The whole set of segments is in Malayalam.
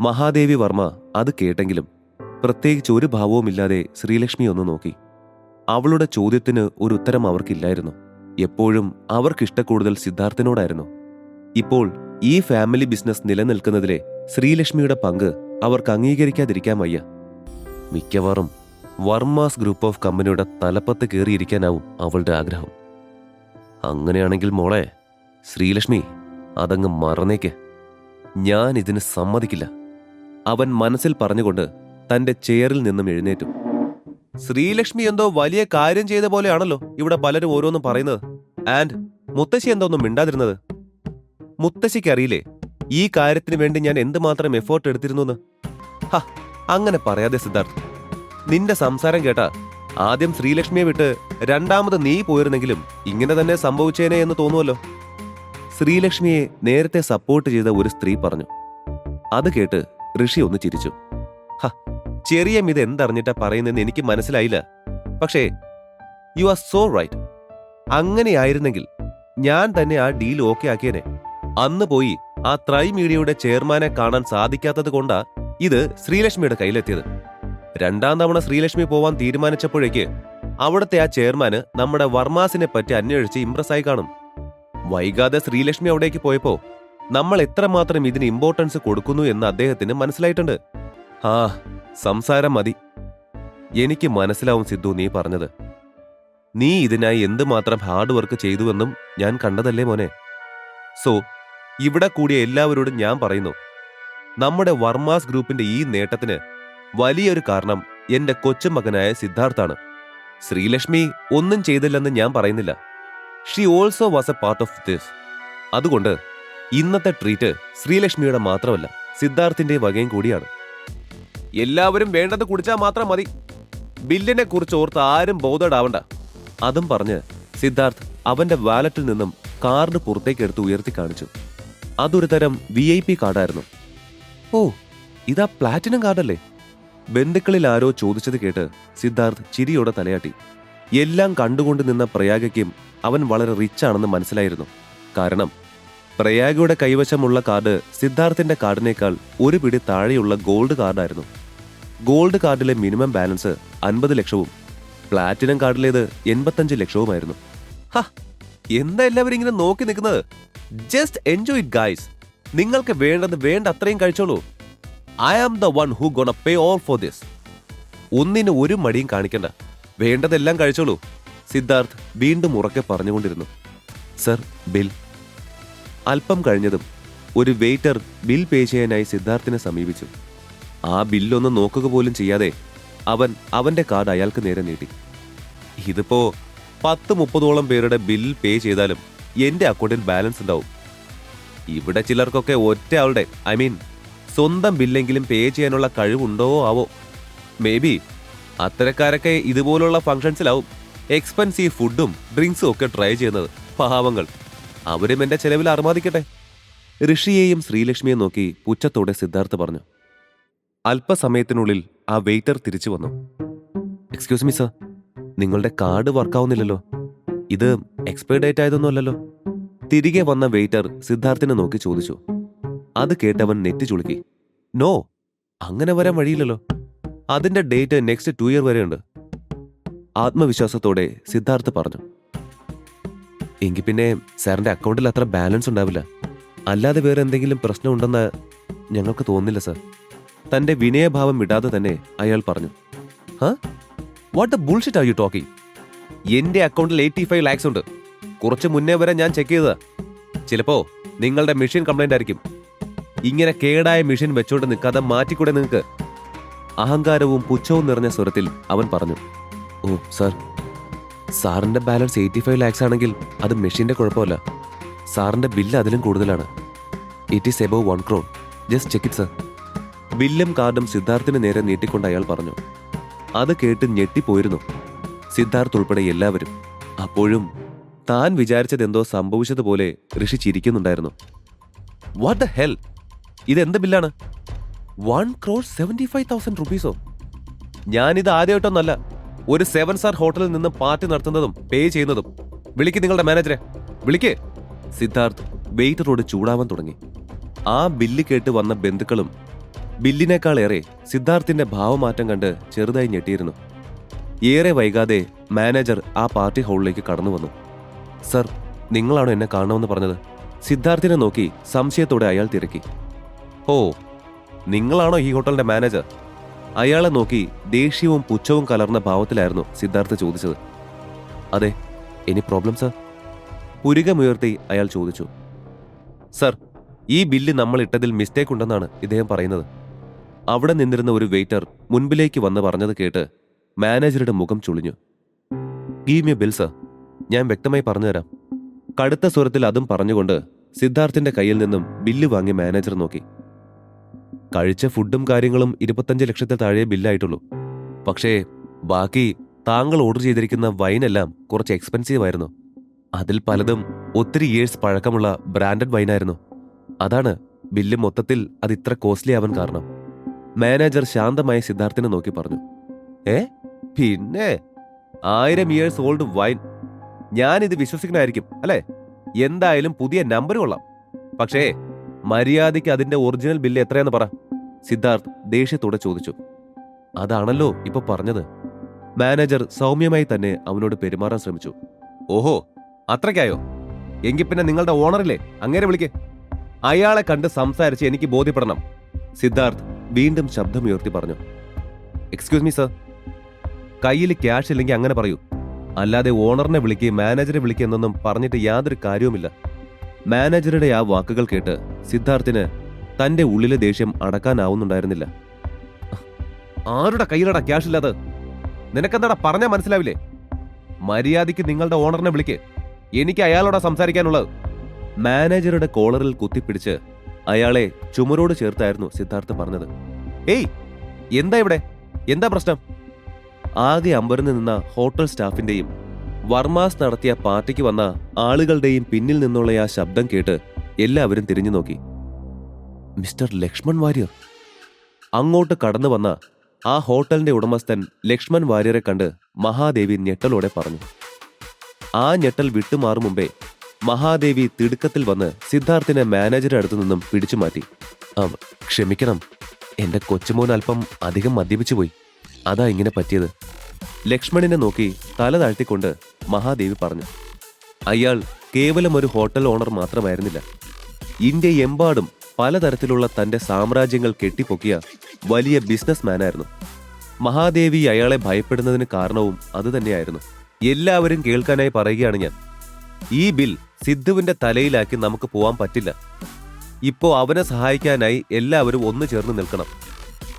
മഹാദേവി വർമ്മ അത് കേട്ടെങ്കിലും പ്രത്യേകിച്ച് ഒരു ഭാവവുമില്ലാതെ ശ്രീലക്ഷ്മി ഒന്ന് നോക്കി. അവളുടെ ചോദ്യത്തിന് ഒരു ഉത്തരം അവർക്കില്ലായിരുന്നു. എപ്പോഴും അവർക്കിഷ്ടക്കൂടുതൽ സിദ്ധാർത്ഥിനോടായിരുന്നു. ഇപ്പോൾ ഈ ഫാമിലി ബിസിനസ് നിലനിൽക്കുന്നതിലെ ശ്രീലക്ഷ്മിയുടെ പങ്ക് അവർക്ക് അംഗീകരിക്കാതിരിക്കാൻ വയ്യ. മിക്കവാറും വർമാസ് ഗ്രൂപ്പ് ഓഫ് കമ്പനിയുടെ തലപ്പത്ത് കയറിയിരിക്കാനാവും അവളുടെ ആഗ്രഹം. അങ്ങനെയാണെങ്കിൽ മോളെ ശ്രീലക്ഷ്മി അതങ്ങ് മറന്നേക്ക്. ഞാൻ ഇതിന് സമ്മതിക്കില്ല. അവൻ മനസ്സിൽ പറഞ്ഞുകൊണ്ട് തന്റെ ചെയറിൽ നിന്നും എഴുന്നേറ്റു. ശ്രീലക്ഷ്മി എന്തോ വലിയ കാര്യം ചെയ്ത പോലെയാണല്ലോ ഇവിടെ പലരും ഓരോന്നും പറയുന്നത്. ആൻഡ് മുത്തശ്ശി എന്തോ ഒന്നും മിണ്ടാതിരുന്നത്? മുത്തശ്ശിക്ക് അറിയില്ലേ ഈ കാര്യത്തിന് വേണ്ടി ഞാൻ എന്തുമാത്രം എഫേർട്ട് എടുത്തിരുന്നു എന്ന് ഹ അങ്ങനെ പറയാതെ സിദ്ധാർത്ഥ്. നിന്റെ സംസാരം കേട്ടാ ആദ്യം ശ്രീലക്ഷ്മിയെ വിട്ട് രണ്ടാമത് നീ പോയിരുന്നെങ്കിലും ഇങ്ങനെ തന്നെ സംഭവിച്ചേനെ എന്ന് തോന്നുമല്ലോ ശ്രീലക്ഷ്മിയെ നേരത്തെ സപ്പോർട്ട് ചെയ്ത ഒരു സ്ത്രീ പറഞ്ഞു. അത് കേട്ട് ഋഷി ഒന്ന് ചിരിച്ചു. ഹ ചെറിയ ഇത് എന്തറിഞ്ഞിട്ടാ പറയുന്നതെന്ന് എനിക്ക് മനസ്സിലായില്ല. പക്ഷേ യു ആർ സോ റൈറ്റ് അങ്ങനെയായിരുന്നെങ്കിൽ ഞാൻ തന്നെ ആ ഡീൽ ഓക്കെ ആക്കിയനെ. അന്ന് പോയി ആ ത്രൈ മീഡിയയുടെ ചെയർമാനെ കാണാൻ സാധിക്കാത്തത് കൊണ്ടാ ഇത് ശ്രീലക്ഷ്മിയുടെ കയ്യിലെത്തിയത്. രണ്ടാം തവണ ശ്രീലക്ഷ്മി പോവാൻ തീരുമാനിച്ചപ്പോഴേക്ക് അവിടുത്തെ ആ ചെയർമാന് നമ്മുടെ വർമാസിനെ പറ്റി അന്വേഷിച്ച് ഇംപ്രസ് ആയി കാണും. വൈകാതെ ശ്രീലക്ഷ്മി അവിടേക്ക് പോയപ്പോ നമ്മൾ എത്രമാത്രം ഇതിന് ഇമ്പോർട്ടൻസ് കൊടുക്കുന്നു എന്ന് അദ്ദേഹത്തിന് മനസ്സിലായിട്ടുണ്ട്. ആ സംസാരം മതി. എനിക്ക് മനസ്സിലാവും സിദ്ധു നീ പറഞ്ഞത്. നീ ഇതിനായി എന്തുമാത്രം ഹാർഡ് വർക്ക് ചെയ്തുവെന്നും ഞാൻ കണ്ടതല്ലേ മോനെ? സോ ഇവിടെ കൂടിയ എല്ലാവരോടും ഞാൻ പറയുന്നു. നമ്മുടെ വർമാസ് ഗ്രൂപ്പിന്റെ ഈ നേട്ടത്തിന് വലിയൊരു കാരണം എന്റെ കൊച്ചുമകനായ സിദ്ധാർത്ഥാണ് ശ്രീലക്ഷ്മി ഒന്നും ചെയ്തില്ലെന്ന് ഞാൻ പറയുന്നില്ല. She also was a part of this അതുകൊണ്ട് ഇന്നത്തെ ട്രീറ്റ് ശ്രീലക്ഷ്മിയുടെ മാത്രമല്ല സിദ്ധാർത്ഥിന്റെ വകയും കൂടിയാണ്. എല്ലാവരും വേണ്ടത് കുടിച്ചാൽ മാത്രം മതി. ബില്ലിനെ കുറിച്ച് ഓർത്ത് ആരും ബോധഡാവണ്ട അതും പറഞ്ഞ് സിദ്ധാർത്ഥ് അവന്റെ വാലറ്റിൽ നിന്നും കാർഡ് പുറത്തേക്ക് എടുത്ത് ഉയർത്തി കാണിച്ചു. അതൊരു തരം വി ഐ പി കാർഡായിരുന്നു. ഓ ഇതാ പ്ലാറ്റിനം കാർഡല്ലേ? ബന്ധുക്കളിൽ ആരോ ചോദിച്ചത് കേട്ട് സിദ്ധാർത്ഥ് ചിരിയോടെ തലയാട്ടി. എല്ലാം കണ്ടുകൊണ്ട് നിന്ന പ്രയാഗയ്ക്കും അവൻ വളരെ റിച്ചാണെന്ന് മനസ്സിലായിരുന്നു. കാരണം പ്രയാഗയുടെ കൈവശമുള്ള കാർഡ് സിദ്ധാർത്ഥിന്റെ കാർഡിനേക്കാൾ ഒരു പിടി താഴെയുള്ള ഗോൾഡ് കാർഡായിരുന്നു. ഗോൾഡ് കാർഡിലെ മിനിമം ബാലൻസ് അൻപത് ലക്ഷവും പ്ലാറ്റിനം കാർഡിലേത് എൺപത്തഞ്ച് ലക്ഷവുമായിരുന്നു. ഹ എന്താ എല്ലാവരും ഇങ്ങനെ നോക്കി നിൽക്കുന്നത്? ജസ്റ്റ് എൻജോയ് ഇറ്റ് ഗൈസ് നിങ്ങൾക്ക് വേണ്ടത് വേണ്ട അത്രയും കഴിച്ചോളൂ. I am the one who gonna pay all for this ഒന്നിന് ഒരു മടിയും കാണിക്കണ്ട. വേണ്ടതെല്ലാം കഴിച്ചോളൂ. സിദ്ധാർത്ഥ് വീണ്ടും ഉറക്കെ പറഞ്ഞുകൊണ്ടിരുന്നു. സർ ബിൽ അല്പം കഴിഞ്ഞതും ഒരു വെയിറ്റർ ബിൽ പേ ചെയ്യാനായി സിദ്ധാർത്ഥിനെ സമീപിച്ചു. ആ ബില്ലൊന്ന് നോക്കുക പോലും ചെയ്യാതെ അവൻ അവന്റെ കാർഡ് അയാൾക്ക് നേരെ നീട്ടി. ഇതിപ്പോ പത്ത് മുപ്പതോളം പേരുടെ ബിൽ പേ ചെയ്താലും എന്റെ അക്കൗണ്ടിൽ ബാലൻസ് ഉണ്ടാവും. ഇവിടെ ചിലർക്കൊക്കെ ഒറ്റ ആളുടെ ഐ മീൻ സ്വന്തം ബില്ലെങ്കിലും പേ ചെയ്യാനുള്ള കഴിവുണ്ടോ ആവോ? മേ ബി അത്തരക്കാരൊക്കെ ഇതുപോലുള്ള ഫംഗ്ഷൻസിലാവും എക്സ്പെൻസീവ് ഫുഡും ഡ്രിങ്ക്സും ഒക്കെ ട്രൈ ചെയ്യുന്നത്. പാവങ്ങൾ. അവരും എന്റെ ചെലവിൽ അറുമാദിക്കട്ടെ ഋഷിയെയും ശ്രീലക്ഷ്മിയെ നോക്കി പുച്ഛത്തോടെ സിദ്ധാർത്ഥ പറഞ്ഞു. അല്പസമയത്തിനുള്ളിൽ ആ വെയിറ്റർ തിരിച്ചു വന്നു. എക്സ്ക്യൂസ് മീ സർ നിങ്ങളുടെ കാർഡ് വർക്കാവുന്നില്ലല്ലോ. ഇത് എക്സ്പയർ ഡേറ്റ് ആയതൊന്നുമല്ലല്ലോ തിരികെ വന്ന വെയിറ്റർ സിദ്ധാർത്ഥിനെ നോക്കി ചോദിച്ചു. അത് കേട്ടവൻ നെറ്റി ചുളുക്കി. നോ അങ്ങനെ വരാൻ വഴിയില്ലല്ലോ. അതിന്റെ ഡേറ്റ് നെക്സ്റ്റ് ടു ഇയർ വരെയുണ്ട്. ആത്മവിശ്വാസത്തോടെ സിദ്ധാർത്ഥ് പറഞ്ഞു. എങ്കിൽ പിന്നെ സാറിന്റെ അക്കൗണ്ടിൽ അത്ര ബാലൻസ് ഉണ്ടാവില്ല. അല്ലാതെ വേറെ എന്തെങ്കിലും പ്രശ്നമുണ്ടെന്ന് ഞങ്ങൾക്ക് തോന്നുന്നില്ല സർ. തന്റെ വിനയഭാവം വിടാതെ തന്നെ അയാൾ പറഞ്ഞു ഹാ? What a bullshit are you talking എന്റെ അക്കൗണ്ടിൽ എയ്റ്റി ഫൈവ് ലാക്സ് ഉണ്ട്. കുറച്ച് മുന്നേ വരെ ഞാൻ ചെക്ക് ചെയ്തതാ. ചിലപ്പോൾ നിങ്ങളുടെ മെഷീൻ കംപ്ലൈന്റ് ആയിരിക്കും. ഇങ്ങനെ കേടായ മെഷീൻ വെച്ചോണ്ട് നിൽക്കാതെ മാറ്റിക്കൂടെ നിങ്ങൾക്ക്? അഹങ്കാരവും പുച്ഛവും നിറഞ്ഞ സ്വരത്തിൽ അവൻ പറഞ്ഞു ഓ സാർ സാറിന്റെ ബാലൻസ് എയ്റ്റി ഫൈവ് ലാക്സ് ആണെങ്കിൽ അത് മെഷീന്റെ കുഴപ്പമല്ല. സാറിന്റെ ബില്ല് അതിലും കൂടുതലാണ്. It is above one crore just check it sir ബില്ലും കാർഡും സിദ്ധാർത്ഥിന് നേരെ നീട്ടിക്കൊണ്ട് അയാൾ പറഞ്ഞു. അത് കേട്ട് ഞെട്ടിപ്പോയിരുന്നു. സിദ്ധാർത്ഥ് ഉൾപ്പെടെ എല്ലാവരും. അപ്പോഴും താൻ വിചാരിച്ചതെന്തോ സംഭവിച്ചതുപോലെ ഋഷി ചിരിക്കുന്നുണ്ടായിരുന്നു. വാട്ട് ദ ഹെൽ ഇതെന്ത് ബില്ലാണ്? One crore seventy five thousand റുപ്പീസോ ഞാനിത് ആദ്യമായിട്ടൊന്നല്ല. ഒരു സെവൻ സ്റ്റാർ ഹോട്ടലിൽ നിന്ന് പാർട്ടി നടത്തുന്നതും പേ ചെയ്യുന്നതും. വിളിക്ക് നിങ്ങളുടെ മാനേജറെ വിളിക്ക്. സിദ്ധാർത്ഥ് വെയിറ്ററോട് ചൂടാവാൻ തുടങ്ങി. ആ ബില്ല് കേട്ട് വന്ന ബന്ധുക്കളും ബില്ലിനേക്കാളേറെ സിദ്ധാർത്ഥിന്റെ ഭാവമാറ്റം കണ്ട് ചെറുതായി ഞെട്ടിയിരുന്നു. ഏറെ വൈകാതെ മാനേജർ ആ പാർട്ടി ഹാളിലേക്ക് കടന്നു വന്നു. സർ നിങ്ങളാണോ എന്നെ കാണണമെന്ന് പറഞ്ഞത്? സിദ്ധാർത്ഥിനെ നോക്കി സംശയത്തോടെ അയാൾ തിരക്കി. ഓ നിങ്ങളാണോ ഈ ഹോട്ടലിന്റെ മാനേജർ അയാളെ നോക്കി ദേഷ്യവും പുച്ഛവും കലർന്ന ഭാവത്തിലായിരുന്നു സിദ്ധാർത്ഥ ചോദിച്ചത്. അതെ എനി പ്രോബ്ലം സർ പുരികമുയർത്തി അയാൾ ചോദിച്ചു. സർ ഈ ബില്ല് നമ്മൾ ഇട്ടതിൽ മിസ്റ്റേക്ക് ഉണ്ടെന്നാണ് ഇദ്ദേഹം പറയുന്നത്. അവിടെ നിന്നിരുന്ന ഒരു വെയിറ്റർ മുൻപിലേക്ക് വന്ന് പറഞ്ഞത് കേട്ട് മാനേജറുടെ മുഖം ചുളിഞ്ഞു. ഗീവ് മി ബിൽ സർ ഞാൻ വ്യക്തമായി പറഞ്ഞുതരാം. കടുത്ത സ്വരത്തിൽ അതും പറഞ്ഞുകൊണ്ട് സിദ്ധാർത്ഥിന്റെ കയ്യിൽ നിന്നും ബില്ല് വാങ്ങി മാനേജർ നോക്കി. കഴിച്ച ഫുഡും കാര്യങ്ങളും ഇരുപത്തഞ്ച് ലക്ഷത്തിൽ താഴെ ബില്ലായിട്ടുള്ളൂ. പക്ഷേ ബാക്കി താങ്കൾ ഓർഡർ ചെയ്തിരിക്കുന്ന വൈനെല്ലാം കുറച്ച് എക്സ്പെൻസീവ് ആയിരുന്നു. അതിൽ പലതും ഒത്തിരി ഇയേഴ്സ് പഴക്കമുള്ള ബ്രാൻഡഡ് വൈനായിരുന്നു അതാണ് ബില്ല് മൊത്തത്തിൽ അത് ഇത്ര കോസ്റ്റ്ലി ആവാൻ കാരണം. മാനേജർ ശാന്തമായി സിദ്ധാർത്ഥിനെ നോക്കി പറഞ്ഞു. ഏ? പിന്നെ? ആയിരം ഇയേഴ്സ് ഓൾഡ് വൈൻ ഞാൻ ഇത് വിശ്വസിക്കണമായിരിക്കും അല്ലേ? എന്തായാലും പുതിയ നമ്പർ കൊള്ളാം. പക്ഷേ മര്യാദയ്ക്ക് അതിന്റെ ഒറിജിനൽ ബില്ല് എത്രയെന്ന് പറ. സിദ്ധാർത്ഥ് ദേഷ്യത്തോടെ ചോദിച്ചു അതാണല്ലോ ഇപ്പൊ പറഞ്ഞത്? മാനേജർ സൗമ്യമായി തന്നെ അവനോട് പെരുമാറാൻ ശ്രമിച്ചു ഓഹോ അത്രയ്ക്കായോ? എങ്കിൽ പിന്നെ നിങ്ങളുടെ ഓണറില്ലേ? അങ്ങനെ വിളിക്ക്. അയാളെ കണ്ട് സംസാരിച്ച് എനിക്ക് ബോധ്യപ്പെടണം. സിദ്ധാർത്ഥ് വീണ്ടും ശബ്ദമുയർത്തി പറഞ്ഞു എക്സ്ക്യൂസ് മീ സർ കയ്യിൽ ക്യാഷ് ഇല്ലെങ്കിൽ അങ്ങനെ പറയൂ. അല്ലാതെ ഓണറിനെ വിളിക്ക് മാനേജറെ വിളിക്കുക എന്നൊന്നും പറഞ്ഞിട്ട് യാതൊരു കാര്യവുമില്ല. മാനേജറുടെ ആ വാക്കുകൾ കേട്ട് സിദ്ധാർത്ഥിന് തന്റെ ഉള്ളിലെ ദേഷ്യം അടക്കാനാവുന്നുണ്ടായിരുന്നില്ല. ആരുടെ കയ്യിലടാ ക്യാഷ് ഇല്ലാതെ നിനക്കെന്താടാ പറഞ്ഞാൽ മനസ്സിലാവില്ലേ? മര്യാദയ്ക്ക് നിങ്ങളുടെ ഓണറിനെ വിളിക്ക്. എനിക്ക് അയാളോടാ സംസാരിക്കാനുള്ളത്. മാനേജറുടെ കോളറിൽ കുത്തിപ്പിടിച്ച് അയാളെ ചുമരോട് ചേർത്തായിരുന്നു സിദ്ധാർത്ഥ് പറഞ്ഞത്. ഏയ് എന്താ ഇവിടെ? എന്താ പ്രശ്നം? ആകെ അമ്പരന്ന് നിന്ന ഹോട്ടൽ സ്റ്റാഫിന്റെയും വർമാസ് നടത്തിയ പാർട്ടിക്ക് വന്ന ആളുകളുടെയും പിന്നിൽ നിന്നുള്ള ആ ശബ്ദം കേട്ട് എല്ലാവരും തിരിഞ്ഞു നോക്കി മിസ്റ്റർ ലക്ഷ്മൺ വാര്യർ. അങ്ങോട്ട് കടന്നു വന്ന ആ ഹോട്ടലിന്റെ ഉടമസ്ഥൻ ലക്ഷ്മൺ വാര്യരെ കണ്ട് മഹാദേവി ഞെട്ടലോടെ പറഞ്ഞു. ആ ഞെട്ടൽ വിട്ടുമാറും മുമ്പേ മഹാദേവി തിടുക്കത്തിൽ വന്ന് സിദ്ധാർത്ഥിനെ മാനേജറെ അടുത്തു നിന്നും പിടിച്ചു മാറ്റി. ക്ഷമിക്കണം. എന്റെ കൊച്ചുമോൻ അല്പം അധികം മദ്യപിച്ചു പോയി. അതാ ഇങ്ങനെ പറ്റിയത്. ലക്ഷ്മണിനെ നോക്കി തല താഴ്ത്തിക്കൊണ്ട് മഹാദേവി പറഞ്ഞു. അയാൾ കേവലം ഒരു ഹോട്ടൽ ഓണർ മാത്രമായിരുന്നില്ല. ഇന്ത്യ എമ്പാടും പലതരത്തിലുള്ള തന്റെ സാമ്രാജ്യങ്ങൾ കെട്ടിപ്പൊക്കിയ വലിയ ബിസിനസ് മാനായിരുന്നു മഹാദേവി അയാളെ ഭയപ്പെടുന്നതിന് കാരണവും അതുതന്നെയായിരുന്നു എല്ലാവരും കേൾക്കാനായി പറയുകയാണ് ഞാൻ. ഈ ബിൽ സിദ്ധുവിന്റെ തലയിലാക്കി നമുക്ക് പോവാൻ പറ്റില്ല. ഇപ്പോ അവനെ സഹായിക്കാനായി എല്ലാവരും ഒന്നു ചേർന്ന് നിൽക്കണം.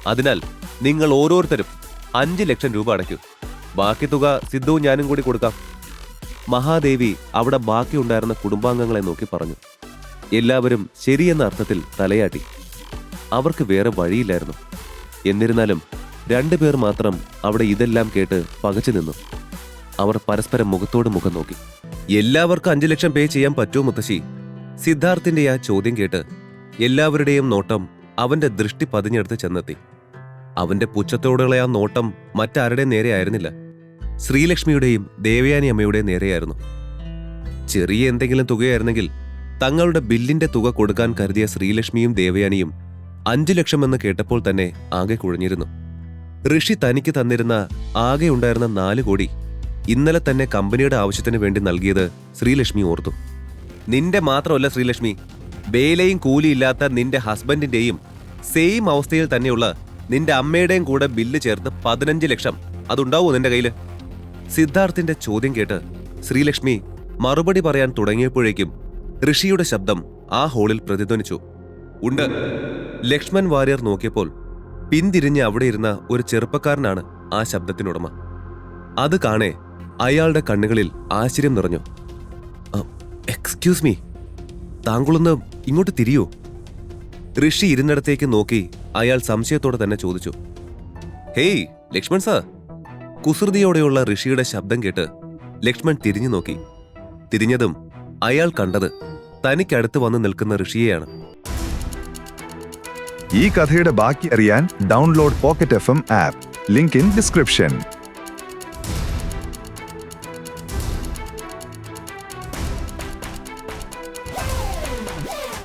അതിനാൽ നിങ്ങൾ ഓരോരുത്തരും അഞ്ച് ലക്ഷം രൂപ അടയ്ക്കൂ. ബാക്കി തുക സിദ്ധു ഞാനും കൂടി കൊടുക്കാം. മഹാദേവി അവിടെ ബാക്കിയുണ്ടായിരുന്ന കുടുംബാംഗങ്ങളെ നോക്കി പറഞ്ഞു. എല്ലാവരും ശരിയെന്ന അർത്ഥത്തിൽ തലയാട്ടി. അവർക്ക് വേറെ വഴിയില്ലായിരുന്നു. എന്നിരുന്നാലും രണ്ടുപേർ മാത്രം അവിടെ ഇതെല്ലാം കേട്ട് പകച്ചു നിന്നു. അവർ പരസ്പരം മുഖത്തോട് മുഖം നോക്കി. എല്ലാവർക്കും അഞ്ചു ലക്ഷം പേ ചെയ്യാൻ പറ്റുമോ മുത്തശ്ശി? സിദ്ധാർത്ഥിന്റെ ആ ചോദ്യം കേട്ട് എല്ലാവരുടെയും നോട്ടം അവന്റെ ദൃഷ്ടി പതിഞ്ഞെടുത്ത് ചെന്നെത്തി. അവന്റെ പുച്ഛത്തോടുള്ള ആ നോട്ടം മറ്റാരുടെ നേരെയായിരുന്നില്ല ശ്രീലക്ഷ്മിയുടെയും ദേവയാനി അമ്മയുടെയും നേരെയായിരുന്നു. ചെറിയ എന്തെങ്കിലും തുകയായിരുന്നെങ്കിൽ തങ്ങളുടെ ബില്ലിന്റെ തുക കൊടുക്കാൻ കരുതിയ ശ്രീലക്ഷ്മിയും ദേവയാനിയും അഞ്ചു ലക്ഷമെന്ന് കേട്ടപ്പോൾ തന്നെ ആകെ കുഴഞ്ഞിരുന്നു. ഋഷി തനിക്ക് തന്നിരുന്ന ആകെ ഉണ്ടായിരുന്ന നാല് കോടി ഇന്നലെ തന്നെ കമ്പനിയുടെ ആവശ്യത്തിന് വേണ്ടി നൽകിയത് ശ്രീലക്ഷ്മി ഓർത്തു. നിന്റെ മാത്രമല്ല ശ്രീലക്ഷ്മി വേലയും കൂലിയില്ലാത്ത നിന്റെ ഹസ്ബൻഡിന്റെയും സെയിം അവസ്ഥയിൽ തന്നെയുള്ള നിന്റെ അമ്മയുടെയും കൂടെ ബില്ല് ചേർത്ത് പതിനഞ്ച് ലക്ഷം അതുണ്ടാവോ നിന്റെ കയ്യിൽ? സിദ്ധാർത്ഥിന്റെ ചോദ്യം കേട്ട് ശ്രീലക്ഷ്മി മറുപടി പറയാൻ തുടങ്ങിയപ്പോഴേക്കും ഋഷിയുടെ ശബ്ദം ആ ഹോളിൽ പ്രതിധ്വനിച്ചു. ഉണ്ട്. ലക്ഷ്മൺ വാര്യർ നോക്കിയപ്പോൾ പിന്തിരിഞ്ഞ് അവിടെ ഇരുന്ന ഒരു ചെറുപ്പക്കാരനാണ് ആ ശബ്ദത്തിനുടമ. അത് കാണെ അയാളുടെ കണ്ണുകളിൽ ആശ്ചര്യം നിറഞ്ഞു. Excuse me. താങ്കളൊന്ന് ഇങ്ങോട്ട് തിരിയോ. ഋഷി ഇരുന്നിടത്തേക്ക് നോക്കി അയാൾ സംശയത്തോടെ തന്നെ ചോദിച്ചു. Hey Lakshman sir. കുസൃതിയോടെയുള്ള ഋഷിയുടെ ശബ്ദം കേട്ട് ലക്ഷ്മൺ തിരിഞ്ഞു നോക്കി. തിരിഞ്ഞതും അയാൾ കണ്ടത് തനിക്കടുത്ത് വന്ന് നിൽക്കുന്ന ഋഷിയെയാണ്. ഈ കഥയുടെ ബാക്കി അറിയാൻ download pocket F app link in description